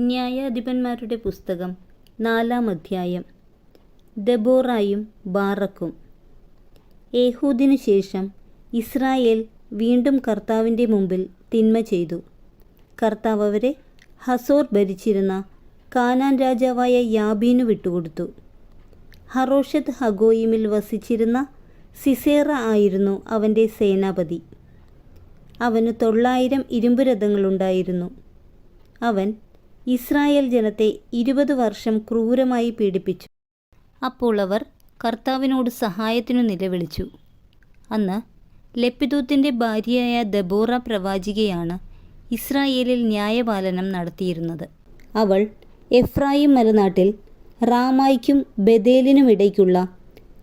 ന്യായാധിപന്മാരുടെ പുസ്തകം നാലാം അധ്യായം. ദബോറായും ബാറക്കും. ഏഹൂദിനു ശേഷം ഇസ്രായേൽ വീണ്ടും കർത്താവിന്റെ മുമ്പിൽ തിന്മ ചെയ്തു. കർത്താവ് അവരെ ഹസോർ ഭരിച്ചിരുന്ന കാനാൻ രാജാവായ യാബീനു വിട്ടുകൊടുത്തു. ഹറോഷത്ത് ഹഗോയിമിൽ വസിച്ചിരുന്ന സിസേറ ആയിരുന്നു അവന്റെ സേനാപതി. അവന് തൊള്ളായിരം ഇരുമ്പുരഥങ്ങളുണ്ടായിരുന്നു. അവൻ ഇസ്രായേൽ ജനത്തെ ഇരുപത് വർഷം ക്രൂരമായി പീഡിപ്പിച്ചു. അപ്പോൾ അവർ കർത്താവിനോട് സഹായത്തിനു നിലവിളിച്ചു. അന്ന് ലപ്പിദൂത്തിന്റെ ഭാര്യയായ ദബോറ പ്രവാചികയാണ് ഇസ്രായേലിൽ ന്യായപാലനം നടത്തിയിരുന്നത്. അവൾ എഫ്രായിം മലനാട്ടിൽ റാമായ്ക്കും ബദേലിനും ഇടയ്ക്കുള്ള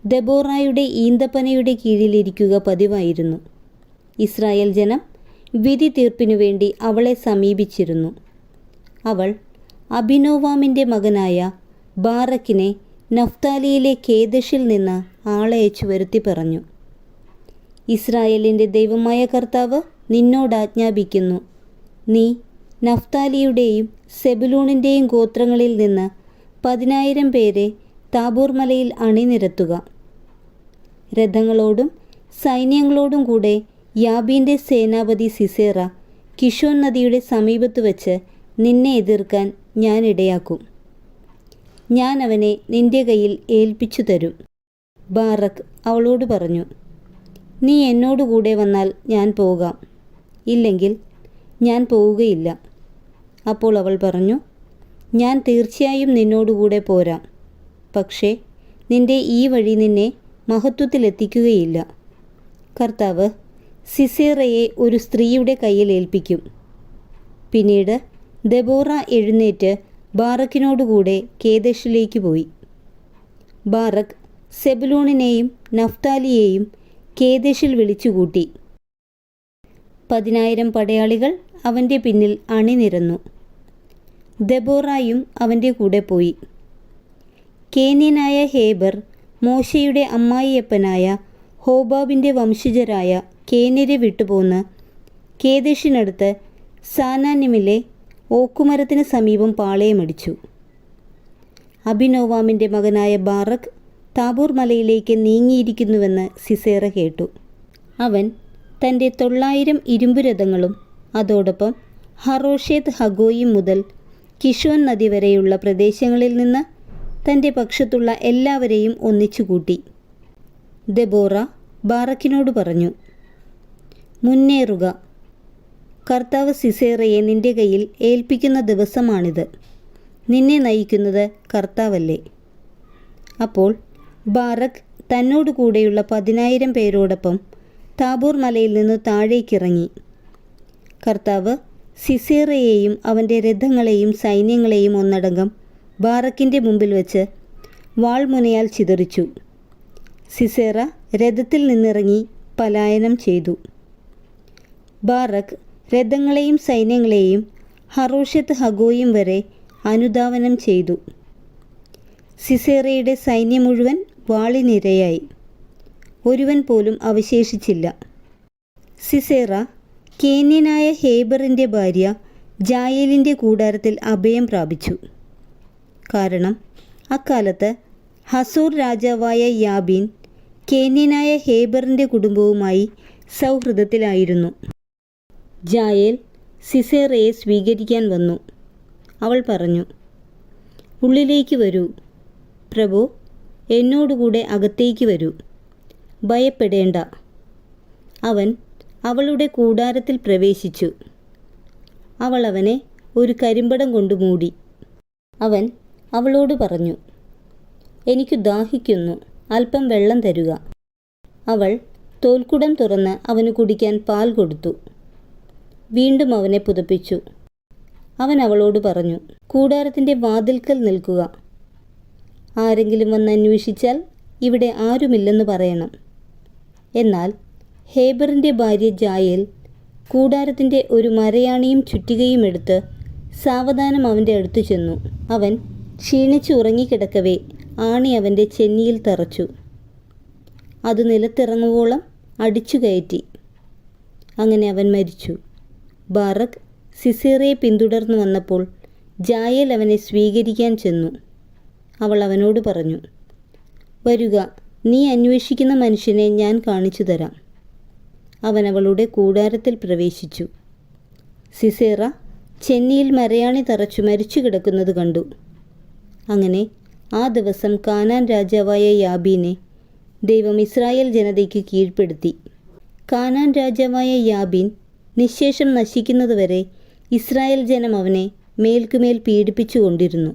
ദബോറായുടെ ഈന്തപ്പനയുടെ കീഴിലിരിക്കുക പതിവായിരുന്നു. ഇസ്രായേൽ ജനം വിധി തീർപ്പിനു വേണ്ടി അവളെ സമീപിച്ചിരുന്നു. അവൾ അഭിനോവാമിന്റെ മകനായ ബാറക്കിനെ നഫ്താലിയിലെ കേദശിൽ നിന്ന് ആളയച്ചു വരുത്തി പറഞ്ഞു. ഇസ്രായേലിന്റെ ദൈവമായ കർത്താവ് നിന്നോട് ആജ്ഞാപിക്കുന്നു. നീ നഫ്താലിയുടെയും സെബുലൂണിന്റെയും ഗോത്രങ്ങളിൽ നിന്ന് പതിനായിരം പേരെ താബൂർ മലയിൽ അണിനിരത്തുക. രഥങ്ങളോടും സൈന്യങ്ങളോടും കൂടെ യാബീന്റെ സേനാപതി സിസേറ കിഷോൻ നദിയുടെ സമീപത്ത് വച്ച് നിന്നെ എതിർക്കാൻ ഞാൻ ഇടയാക്കും. ഞാൻ അവനെ നിന്റെ കയ്യിൽ ഏൽപ്പിച്ചു തരും. ബാറക് അവളോട് പറഞ്ഞു നീ എന്നോടുകൂടെ വന്നാൽ ഞാൻ പോകാം. ഇല്ലെങ്കിൽ ഞാൻ പോവുകയില്ല. അപ്പോൾ അവൾ പറഞ്ഞു ഞാൻ തീർച്ചയായും നിന്നോടുകൂടെ പോരാം. പക്ഷേ നിന്റെ ഈ വഴി നിന്നെ മഹത്വത്തിലെത്തിക്കുകയില്ല കർത്താവ് സിസേറയെ ഒരു സ്ത്രീയുടെ കയ്യിൽ ഏൽപ്പിക്കും. പിന്നീട് ദബോറ എഴുന്നേറ്റ് ബാറക്കിനോടുകൂടെ കേദേശിലേക്ക് പോയി. ബാറക് സെബുലൂണിനെയും നഫ്താലിയെയും കേദേശിൽ വിളിച്ചുകൂട്ടി. പതിനായിരം പടയാളികൾ അവന്റെ പിന്നിൽ അണിനിരന്നു. ദബോറായും അവന്റെ കൂടെ പോയി. കേന്യനായ ഹേബർ മോശയുടെ അമ്മായിയപ്പനായ ഹോബാബിന്റെ വംശജരായ കേന്യരെ വിട്ടുപോന്ന് കേദേശിനടുത്ത് സാനാന്യമിലെ ഓക്കുമരത്തിന് സമീപം പാളയമടിച്ചു. അഭിനോവാമിന്റെ മകനായ ബാറക് താബൂർ മലയിലേക്ക് നീങ്ങിയിരിക്കുന്നുവെന്ന് സിസേറ കേട്ടു. അവൻ തന്റെ തൊള്ളായിരം ഇരുമ്പുരഥങ്ങളും അതോടൊപ്പം ഹറോഷേത് ഹഗോയിം മുതൽ കിഷോൻ നദി വരെയുള്ള പ്രദേശങ്ങളിൽ നിന്ന് തന്റെ പക്ഷത്തുള്ള എല്ലാവരെയും ഒന്നിച്ചുകൂട്ടി ദബോറ ബാറക്കിനോട് പറഞ്ഞു മുന്നേറുക കർത്താവ് സിസേറയെ നിന്റെ കയ്യിൽ ഏൽപ്പിക്കുന്ന ദിവസമാണിത്. നിന്നെ നയിക്കുന്നത് കർത്താവല്ലേ. അപ്പോൾ ബാറക് തന്നോട് കൂടെയുള്ള പതിനായിരം പേരോടൊപ്പം താബൂർ മലയിൽ നിന്ന് താഴേക്കിറങ്ങി. കർത്താവ് സിസേറയെയും അവന്റെ രഥങ്ങളെയും സൈന്യങ്ങളെയും ഒന്നടങ്കം ബാറക്കിന്റെ മുമ്പിൽ വെച്ച് വാൾമുനയാൽ ചിതറിച്ചു. സിസേറ രഥത്തിൽ നിന്നിറങ്ങി പലായനം ചെയ്തു. ബാറക് രഥങ്ങളെയും സൈന്യങ്ങളെയും ഹറോഷത്ത് ഹഗോയും വരെ അനുദാവനം ചെയ്തു. സിസേറയുടെ സൈന്യം മുഴുവൻ വാളിനിരയായി. ഒരുവൻ പോലും അവശേഷിച്ചില്ല. സിസേറ കേന്യനായ ഹേബറിന്റെ ഭാര്യ ജായേലിന്റെ കൂടാരത്തിൽ അഭയം പ്രാപിച്ചു. കാരണം അക്കാലത്ത് ഹസൂർ രാജാവായ യാബീൻ കേന്യനായ ഹേബറിന്റെ കുടുംബവുമായി സൗഹൃദത്തിലായിരുന്നു. ജായേൽ സിസേറയെ സ്വീകരിക്കാൻ വന്നു. അവൾ പറഞ്ഞു ഉള്ളിലേക്ക് വരൂ. പ്രഭു എന്നോടുകൂടെ അകത്തേക്ക് വരൂ. ഭയപ്പെടേണ്ട. അവൻ അവളുടെ കൂടാരത്തിൽ പ്രവേശിച്ചു. അവൾ അവനെ ഒരു കരിമ്പടം കൊണ്ട് മൂടി. അവൻ അവളോട് പറഞ്ഞു എനിക്ക് ദാഹിക്കുന്നു. അല്പം വെള്ളം തരുക. അവൾ തോൽക്കുടം തുറന്ന് അവന് കുടിക്കാൻ പാൽ കൊടുത്തു. വീണ്ടും അവനെ പുതപ്പിച്ചു. അവൻ അവളോട് പറഞ്ഞു കൂടാരത്തിന്റെ വാതിൽക്കൽ നിൽക്കുക. ആരെങ്കിലും വന്ന് അന്വേഷിച്ചാൽ ഇവിടെ ആരുമില്ലെന്ന് പറയണം. എന്നാൽ ഹേബറിന്റെ ഭാര്യ ജായൽ കൂടാരത്തിന്റെ ഒരു മരയാണിയും ചുറ്റികയും എടുത്ത് സാവധാനം അവന്റെ അടുത്തു ചെന്നു. അവൻ ക്ഷീണിച്ച് ഉറങ്ങിക്കിടക്കവേ ആണി അവന്റെ ചെന്നിയിൽ തറച്ചു. അത് നിലത്തിറങ്ങുവോളം അടിച്ചു കയറ്റി അങ്ങനെ അവൻ മരിച്ചു. ബാറക് സിസേറയെ പിന്തുടർന്നു വന്നപ്പോൾ ജായൽ അവനെ സ്വീകരിക്കാൻ ചെന്നു. അവൾ അവനോട് പറഞ്ഞു വരുക നീ അന്വേഷിക്കുന്ന മനുഷ്യനെ ഞാൻ കാണിച്ചു തരാം. അവൻ അവളുടെ കൂടാരത്തിൽ പ്രവേശിച്ചു. സിസേറ ചെന്നിയിൽ മരയാണി തറച്ചു മരിച്ചു കിടക്കുന്നത് കണ്ടു. അങ്ങനെ ആ ദിവസം കാനാൻ രാജാവായ യാബീനെ ദൈവം ഇസ്രായേൽ ജനതയ്ക്ക് കീഴ്പ്പെടുത്തി. കാനാൻ രാജാവായ യാബീൻ നിശേഷം നശിക്കുന്നതുവരെ ഇസ്രായേൽ ജനം അവനെ മേൽക്കുമേൽ പീഡിപ്പിച്ചുകൊണ്ടിരുന്നു.